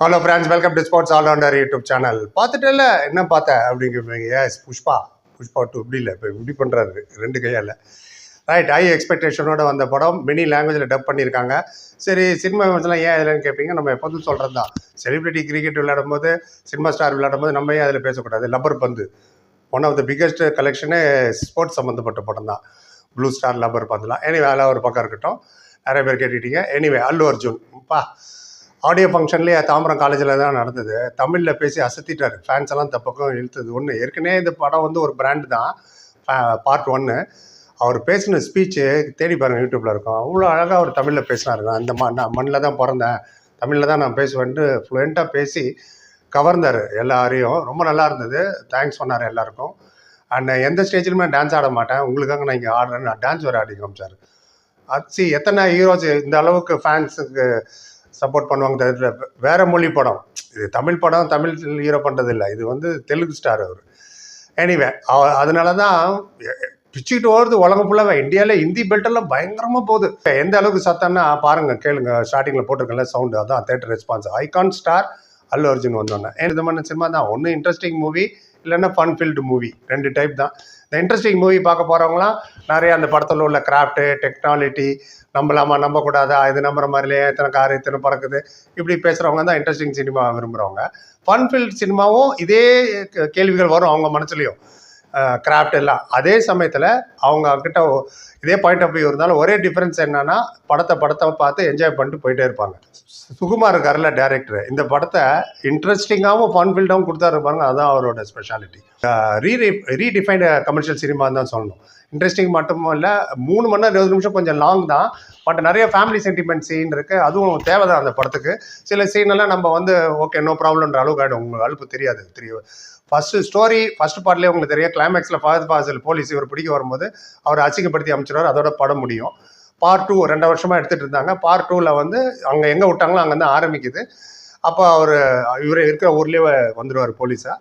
Hello friends welcome to sports allrounder YouTube channel பார்த்துட்டல என்ன பார்த்தேன் அப்படிங்கிறீங்க? எஸ் புஷ்பா. புஷ்பா டூ இப்படி இல்லை இப்போ இப்படி பண்ணுறாரு ரெண்டு கையால் ரைட் ஹை எக்ஸ்பெக்டேஷனோட வந்த படம் மினி லாங்குவேஜில் டப் பண்ணியிருக்காங்க. சரி சினிமா விமர்சனம் ஏன் இதுலன்னு கேட்பீங்க நம்ம எப்போதும் சொல்கிறது தான் செலிபிரிட்டி கிரிக்கெட் விளையாடும் போது சினிமா ஸ்டார் விளையாடும் போது நம்ம ஏன் அதில் பேசக்கூடாது? Lubber Pandhu. One of the biggest கலெக்ஷனே sports சம்மந்தப்பட்ட படம் தான். ப்ளூ ஸ்டார் லப்பர் பந்துலாம். எனிவே அதெல்லாம் ஒரு பக்கம் இருக்கட்டும். நிறைய பேர் கேட்டுக்கிட்டீங்க எனிவே அல்லு அர்ஜுன். பா. ஆடியோ ஃபங்க்ஷன்லேயே தாம்பரம் காலேஜில் தான் நடந்தது. தமிழில் பேசி அசத்திட்டார். ஃபேன்ஸ் எல்லாம் இந்த பக்கம் இழுத்தது. ஒன்று ஏற்கனவே இந்த படம் வந்து ஒரு பிராண்டு தான். பார்ட் ஒன்று அவர் பேசின ஸ்பீச்சு தேடி பாருங்கள் யூடியூப்பில் இருக்கும். அவ்வளோ அழகாக அவர் தமிழில் பேசினாருங்க அந்த மா நான் மண்ணில் தான் பிறந்தேன். தமிழில் தான் நான் பேசுவேன்ட்டு ஃப்ளூயண்ட்டாக பேசி கவர்ந்தார் எல்லாரையும். ரொம்ப நல்லா இருந்தது. தேங்க்ஸ் சொன்னார் எல்லாருக்கும். அண்ட் எந்த ஸ்டேஜிலுமே டான்ஸ் ஆட மாட்டேன். உங்களுக்காக நான் இங்கே ஆடுறேன் நான் டான்ஸ் வேறு ஆடி காமிச்சார் அச்சி எத்தனை ஹீரோஸ் இந்த அளவுக்கு ஃபேன்ஸுக்கு சப்போர்ட் பண்ணுவாங்க தெரியல வேற மொழி படம். இது தமிழ் படம் தமிழ் ஹீரோ பண்ணுறது இல்லை இது வந்து தெலுங்கு ஸ்டார் அவர். எனிவே அதனால தான் பிச்சுக்கிட்டு ஓடுறது உலகம் ஃபுல்லாக இந்தியாவில் ஹிந்தி பெல்ட்டெல்லாம் பயங்கரமாக போகுது. எந்த அளவுக்கு சத்தம்னா பாருங்க கேளுங்க ஸ்டார்டிங்கில் போட்டிருக்கல சவுண்டு அதான் theatre response icon star Allu Arjun வந்தோன்னே. ஏன் விதமான சினிமா தான். ஒன்று இன்ட்ரெஸ்டிங் மூவி இல்லைன்னா ஃபன் ஃபீல்டு மூவி ரெண்டு டைப் தான். இந்த இன்ட்ரெஸ்டிங் மூவி பார்க்க போகிறவங்களாம் நிறைய அந்த படத்தில் உள்ள கிராஃப்ட்டு டெக்னாலிட்டி நம்பலாமா நம்பக்கூடாதா இது நம்புற மாதிரிலே எத்தனை கார் இத்தனை பறக்குது இப்படி பேசுகிறவங்க தான் இன்ட்ரெஸ்டிங் சினிமா விரும்புகிறவங்க ஃபன் ஃபீல்ட் சினிமாவும் இதே கே- கேள்விகள் வரும் அவங்க மனசுலையும். கிராஃப்ட் எல்லாம். அதே சமயத்தில் அவங்க கிட்ட இதே பாயிண்ட் ஆஃப் வியூ இருந்தாலும் ஒரே டிஃப்ரென்ஸ் என்னன்னா படத்தை படத்தை பார்த்து என்ஜாய் பண்ணிட்டு போயிட்டே இருப்பாங்க. சுகுமார் இருக்கார்ல டேரக்டர் இந்த படத்தை இன்ட்ரெஸ்டிங்காகவும் ஃபன் ஃபீல்டாகவும் கொடுத்தாரு பாருங்க அதுதான் அவரோட ஸ்பெஷாலிட்டி ரீ ரீடிஃபைன்டு கமர்ஷியல் சினிமான்னு தான் சொல்லணும். இன்ட்ரெஸ்டிங் மட்டும் இல்லை மூணு மணி நேரம் இருபது நிமிஷம் கொஞ்சம் லாங் தான். பட் நிறைய ஃபேமிலி சென்டிமெண்ட் சீன் இருக்குது அதுவும் தேவை தான் அந்த படத்துக்கு. சில சீனெல்லாம் நம்ம வந்து ஓகே நோ ப்ராப்ளம்ன்ற அளவுக்கு ஆகிடும் உங்களுக்கு அழுப்பு தெரியாது. தெரியும். ஃபஸ்ட்டு ஸ்டோரி ஃபஸ்ட் பார்ட்லேயே உங்களுக்கு தெரியும். கிளைமேக்ஸில் ஃபாதர் பாசல் போலீஸ் இவர் பிடிக்க வரும்போது அவர் அசிங்கப்படுத்தி அமைச்சிருவார் அதோட படம் முடியும். பார்ட் டூ ரெண்டு வருஷமாக எடுத்துகிட்டு இருந்தாங்க. பார்ட் டூவில் வந்து அங்கே எங்கே விட்டாங்களோ அங்கேருந்து ஆரம்பிக்குது. அப்போ அவர் இவர் இருக்கிற ஊர்லேயே வந்துடுவார் போலீஸாக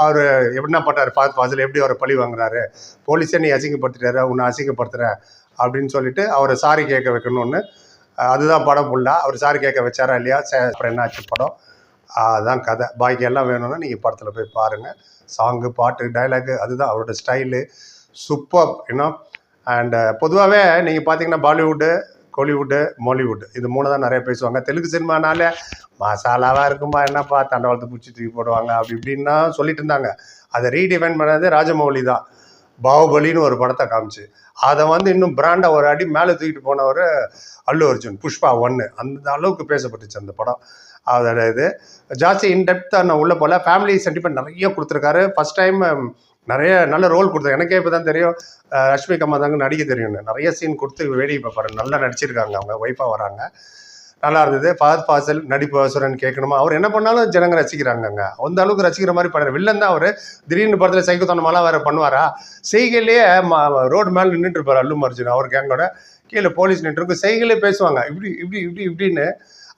அவர் என்ன பண்ணுறாரு பார்த்து ஃபாசில் எப்படி அவரை பழி வாங்குறாரு? போலீஸே நீ அசிங்கப்படுத்திட்டாரு உன்னை அசிங்கப்படுத்துற அப்படின்னு சொல்லிட்டு அவரை சாரி கேட்க வைக்கணும்னு அதுதான் படம் ஃபுல்லாக அவர் சாரி கேட்க வச்சாரா இல்லையா? சே அப்புறம் என்னாச்சு படம்? அதுதான் கதை. பாக்கி எல்லாம் வேணும்னா நீங்கள் படத்தில் போய் பாருங்கள் சாங்கு பாட்டு டைலாகு அதுதான் அவரோட ஸ்டைலு சூப்பர் இன்னும் அண்ட் பொதுவாகவே நீங்கள் பார்த்தீங்கன்னா பாலிவுட்டு கோலிவுட்டு மாலிவுட் இது மூணு தான் நிறைய பேசுவாங்க. தெலுங்கு சினிமானாலே மசாலாவாக இருக்குமா என்னப்பா தண்டவாளத்தை பிடிச்சி தூக்கி போடுவாங்க அப்படி இப்படின்னா சொல்லிட்டு இருந்தாங்க. அதை ரீடிஃபைன் பண்ணது ராஜமௌலி தான். பாகுபலின்னு ஒரு படத்தை காமிச்சு. அதை வந்து இன்னும் பிராண்டை ஒரு அடி மேலே தூக்கிட்டு போனவர் அல்லு அர்ஜுன் புஷ்பா ஒன்று அந்த அளவுக்கு பேசப்பட்டுச்சு அந்த படம். அதோட இது. ஜாஸ்தி இன்டெப்த்தாக நான் உள்ள போல ஃபேமிலி சென்டிமெண்ட் நிறைய கொடுத்துருக்காரு. ஃபர்ஸ்ட் டைம் நிறைய நல்ல ரோல் கொடுத்தாங்க எனக்கே இப்போ தான் தெரியும் ரஷ்மி கம்மா தாங்க நடிக்க தெரியும்னு நிறைய சீன் கொடுத்து வேடிக்கை பார்ப்பாரு நல்லா நடிச்சிருக்காங்க. அவங்க ஒய்ஃபாக வராங்க. நல்லா இருந்தது. ஃபாத் பாசல் நடிப்பு அவசரன் கேட்கணுமா? அவர் என்ன பண்ணாலும் ஜனங்க ரசிக்கிறாங்கங்க. அந்த அளவுக்கு ரசிக்கிற மாதிரி பண்ணுற வில்லன் தான் அவர். திடீர்னு படத்தில் சைக்கோத்தனமாலாம் வேறு பண்ணுவாரா? செய்கையிலேயே ரோடு மேலே நின்றுட்டு இருப்பார் அல்லு அர்ஜுன். அவர் கேங்கோட கீழே போலீஸ் நின்றுருக்கு செய்கையிலே பேசுவாங்க. இப்படி இப்படி இப்படி இப்படின்னு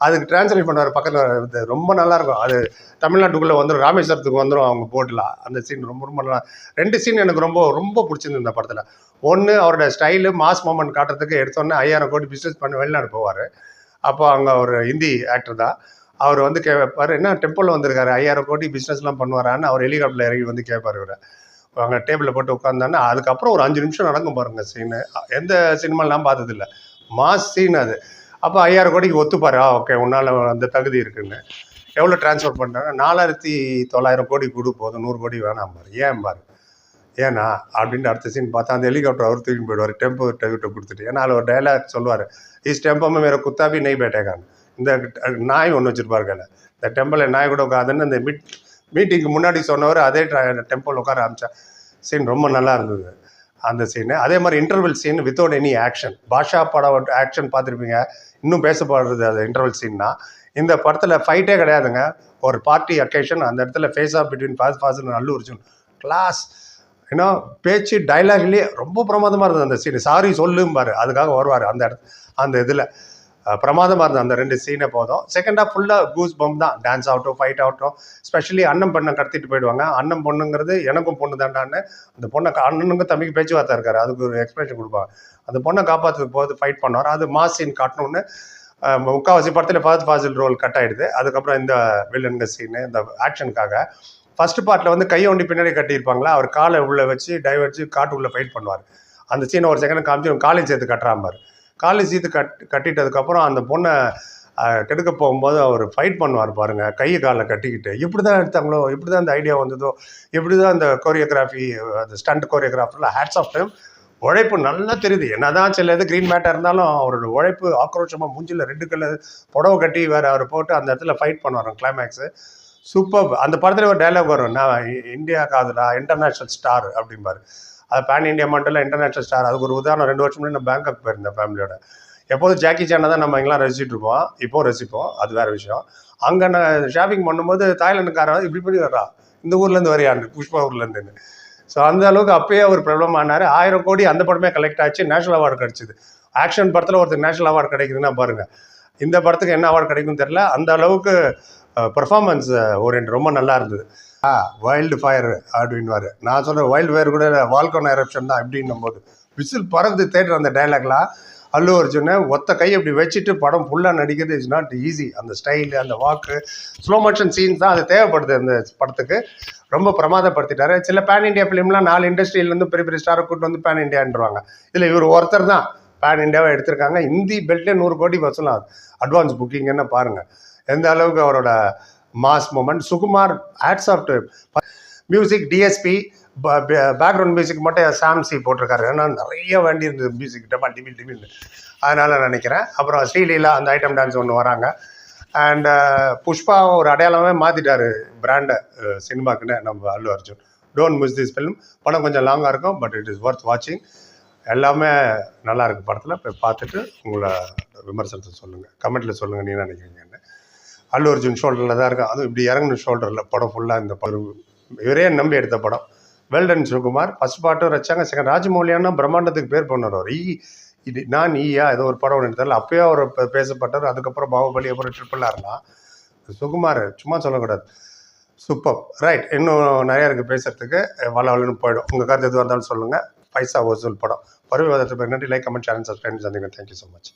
அதுக்கு டிரான்ஸ்லேட் பண்ணுவார் பக்கத்தில் ரொம்ப நல்லாயிருக்கும். அது தமிழ்நாட்டுக்குள்ளே வந்துடும் ராமேஸ்வரத்துக்கு வந்துடும் அவங்க போட்டில் அந்த சீன் ரொம்ப ரொம்ப நல்லா ரெண்டு சீன் எனக்கு ரொம்ப ரொம்ப பிடிச்சிருந்தது இந்த படத்தில். ஒன்று அவரோட ஸ்டைலு மாஸ் மூமெண்ட் காட்டுறதுக்கு எடுத்தோன்னே ஐயாயிரம் கோடி பிஸ்னஸ் பண்ணி வெளிநாடு போவார். அப்போ அங்கே ஒரு ஹிந்தி ஆக்டர் தான். அவர் வந்து கேட்பார் என்ன டெம்பிளில் வந்திருக்காரு ஐயாயிரம் கோடி பிஸ்னஸ்லாம் பண்ணுவாரான்னு? அவர் ஹெலிகாப்டரில் இறங்கி வந்து கேட்பார் இவரை. அங்கே டேபிளில் போட்டு உட்காந்தானே அதுக்கப்புறம் ஒரு அஞ்சு நிமிஷம் நடக்கும் பாருங்கள் சீனு எந்த சினிமாலாம் பார்த்ததில்ல. மாஸ் சீன் அது. அப்போ ஐயாயிரம் கோடிக்கு ஒத்துப்பாரு. ஆ ஓகே உன்னால் அந்த தகுதி இருக்குன்னு. எவ்வளோ டிரான்ஸ்ஃபர் பண்ணுறாங்க நாலாயிரத்தி தொள்ளாயிரம் கோடி கொடு போதும். நூறு கோடி வேணாம் பாரு. ஏன் பாரு? ஏன்னா அப்படின்ட்டு அடுத்த சீன் பார்த்தா அந்த ஹெலிகாப்டர் அவர் தூக்கி போயிடுவார். டெம்போ டெவிட்ட கொடுத்துட்டு. ஏன்னா அதில் ஒரு டைலாக் சொல்லுவார். இஸ் டெம்போமே வேறு குத்தாபி நெய் பேட்டேகான் இந்த நாய் ஒன்று வச்சுருப்பாரு கையில் இந்த டெம்பிளில் நாய் கூட உட்காதுன்னு அந்த மீட் மீட்டிங்க்கு முன்னாடி சொன்னவர் அதே டெம்பிள் உட்கார ஆரம்பித்தா சீன் ரொம்ப நல்லா இருந்தது. அந்த சீனு அதே மாதிரி interval scene without any action Baasha படம் ஆக்ஷன் பார்த்துருப்பீங்க. இன்னும் பேசப்படுறது அது இன்டர்வல் சீன்னா இந்த படத்தில் ஃபைட்டே கிடையாதுங்க. ஒரு பார்ட்டி அக்கேஷன் அந்த இடத்துல face off between fast fast Allu Arjun class ஏன்னா பேச்சு டைலாக்லேயே ரொம்ப பிரமாதமாக இருந்தது அந்த சீன் சாரி சொல்லும்பாரு. அதுக்காக வருவார் அந்த இடத்து அந்த இதில். பிரமாதமாக இருந்தது அந்த ரெண்டு சீனை போதும். செகண்டாக ஃபுல்லாக கூஸ் பம்ப் தான். டான்ஸ் ஆகட்டும் ஃபைட் ஆகட்டும். ஸ்பெஷலி அண்ணன் பெண்ணை கடத்திட்டு போயிடுவாங்க. அண்ணன் பொண்ணுங்கிறது எனக்கும் பொண்ணு தாண்டான்னு அந்த பொண்ணை அண்ணனுங்க தம்பிக்கு பேச்சுவார்த்தை இருக்காரு. அதுக்கு ஒரு எக்ஸ்பிரஷன் கொடுப்பாங்க. அந்த பொண்ணை காப்பாற்றுக்கு போது ஃபைட் பண்ணுவார். அது மாஸ் சீன் காட்டணும்னு முக்கால்வாசி முக்காவாசி படத்தில் ஃபஹத் ஃபாசில் ரோல் கட் ஆகிடுது அதுக்கப்புறம் இந்த வில்லனுங்க சீனு இந்த ஆக்ஷனுக்காக ஃபர்ஸ்ட் பார்ட்டில் வந்து கையை ஒண்டி பின்னாடி கட்டியிருப்பாங்களா? அவர் காலை உள்ளே வச்சு டைவர்ச்சு காட்டுக்குள்ளே ஃபைட் பண்ணுவார். அந்த சீனை ஒரு செகண்ட் காமிச்சு காலையும் சேர்த்து கட்டுறாம்பார் காலை சீத்து கட் கட்டிட்டதுக்கப்புறம் அந்த பொண்ணை கெடுக்க போகும்போது அவர் ஃபைட் பண்ணுவார் பாருங்க கையை காலை கட்டிக்கிட்டு. இப்படி தான் எடுத்தாங்களோ இப்படி தான் அந்த ஐடியா வந்ததோ இப்படி தான் அந்த கோரியோகிராஃபி அந்த ஸ்டண்ட் கோரியோகிராஃபரில் ஹேட்ஸ் ஆஃப் டைம் உழைப்பு நல்லா தெரியுது. என்ன தான் சில இது க்ரீன் மேட்டாக இருந்தாலும் அவரோட உழைப்பு ஆக்ரோஷமாக மூஞ்சில் ரெண்டு கலர் புடவை கட்டி வேறு அவர் போட்டு அந்த இடத்துல ஃபைட் பண்ணுவார் கிளைமேக்ஸு சூப்பர் அந்த படத்தில் ஒரு டைலாக் வரும். நான் இ- இந்தியா காதலா இன்டர்நேஷ்னல் ஸ்டார் அப்படிம்பாரு. அது பேன் இண்டியா மட்டும் இல்லை இன்டர்நேஷனல் ஸ்டார் அதுக்கு ஒரு உதாரணம் ரெண்டு வருஷம் முன்னாடி நான் பேங்காக் போயிருந்தேன் ஃபேமிலியோட எப்போதும் ஜாக்கி சேனை தான் நம்ம எங்கெல்லாம் ரசிச்சுட்டு இருப்போம். இப்போ ரசிப்போம். அது வேற விஷயம். அங்கே நான் ஷாப்பிங் பண்ணும்போது தாய்லாண்டுக்காரன் இப்படி பண்ணி வர்றா இந்த ஊர்லேருந்து வரையாண்டு புஷ்பா ஊர்லேருந்துன்னு ஸோ அந்த அளவுக்கு அப்பயே அவர் பிரபலம் ஆனார். ஆயிரம் கோடி அந்த படமே கலெக்ட் ஆச்சு. நேஷனல் அவார்டு கிடச்சிது. ஆக்ஷன் படத்தில் ஒருத்தர் நேஷனல் அவார்டு கிடைக்குதுன்னா பாருங்கள் இந்த படத்துக்கு என்ன அவார்டு கிடைக்கும்னு தெரில அந்த அளவுக்கு பர்ஃபார்மன்ஸ் ஓரியன்ட் ரொம்ப நல்லா இருந்தது. ஆ வைல்டு ஃபயர் அப்படின்வார் நான் சொல்கிறேன் வைல்டு ஃபயர் கூட வால்கோன் எரப்ஷன் தான் அப்படின்னும் போது விசில் பறந்து தேட்டர் அந்த டைலாக்லாம் அல்லு அர்ஜுனை ஒத்த கை அப்படி வச்சுட்டு படம் ஃபுல்லாக நடிக்கிறது இஸ் நாட் ஈஸி அந்த ஸ்டைலு அந்த வாக்கு ஸ்லோ மோஷன் சீன்ஸ் தான் அது தேவைப்படுது அந்த படத்துக்கு. ரொம்ப பிரமாதப்படுத்திட்டாரு. சில பேன் இண்டியா ஃபிலிம்லாம் நாலு இண்டஸ்ட்ரியிலேருந்து பெரிய பெரிய ஸ்டாரை கூட்டு வந்து பேன் இண்டியான்றாங்க இதில் இவர் ஒருத்தர் தான். பேன் இண்டியாவை எடுத்திருக்காங்க. இந்தி பெல்ட்லேயே நூறு கோடி வசூலாகுது அட்வான்ஸ் புக்கிங்னு பாருங்கள் எந்த அளவுக்கு அவரோட mass moment Sukumar hats off music DSP background music மட்டும் சாம்சி போட்டிருக்காரு. ஏன்னா நிறைய வேண்டி இருந்தது மியூசிக் டமா டிமில் டிவில் அதனால் நினைக்கிறேன். அப்புறம் ஸ்ரீலீலா அந்த ஐட்டம் டான்ஸ் ஒன்று வராங்க. அண்ட் uh, புஷ்பா ஒரு அடையாளமே மாற்றிட்டாரு பிராண்டை uh, சினிமாக்குன்னு நம்ம Allu Arjun. Don't miss this film படம் கொஞ்சம் லாங்காக இருக்கும் பட் இட் இஸ் ஒர்த் வாட்சிங் எல்லாமே நல்லா இருக்கு படத்தில். போய் பார்த்துட்டு உங்களை விமர்சனத்தை சொல்லுங்கள் கமெண்ட்டில் சொல்லுங்கள் நீங்கள் நினைக்கிறீங்கன்னு. அல்லு அர்ஜுன் ஷோல்டரில் தான் இருக்கும் அதுவும் இப்படி இறங்கணும் ஷோல்டரில் படம் ஃபுல்லாக இந்த படம் இவரே நம்பி எடுத்த படம். வெல்டன் சிவகுமார். ஃபஸ்ட் பாட்டும் வச்சாங்க செகண்ட் ராஜமௌலியானா பிரம்மாண்டத்துக்கு பேர் பண்ணவர் ஈ இது நான் ஈயா? ஏதோ ஒரு படம் ஒன்று எடுத்தாலும் அப்போயே அவர் பேசப்பட்டார். அதுக்கப்புறம் பாகுபலி அப்புறம் ட்ரிபிள் ஆர்லாம் சுகுமார் சும்மா சொல்லக்கூடாது. சூப்பர் ரைட் இன்னும் நிறைய இருக்குது பேசுறதுக்கு. வள வளன்னு போயிடும். உங்கள் கருத்து எதுவாக இருந்தாலும் சொல்லுங்கள் பைசா வசூல் படம். பருவ நன்றி. லைக் கமெண்ட் சேனல் சப்ஸ்கிரைப் சந்திங்க தேங்க்யூ ஸோ மச்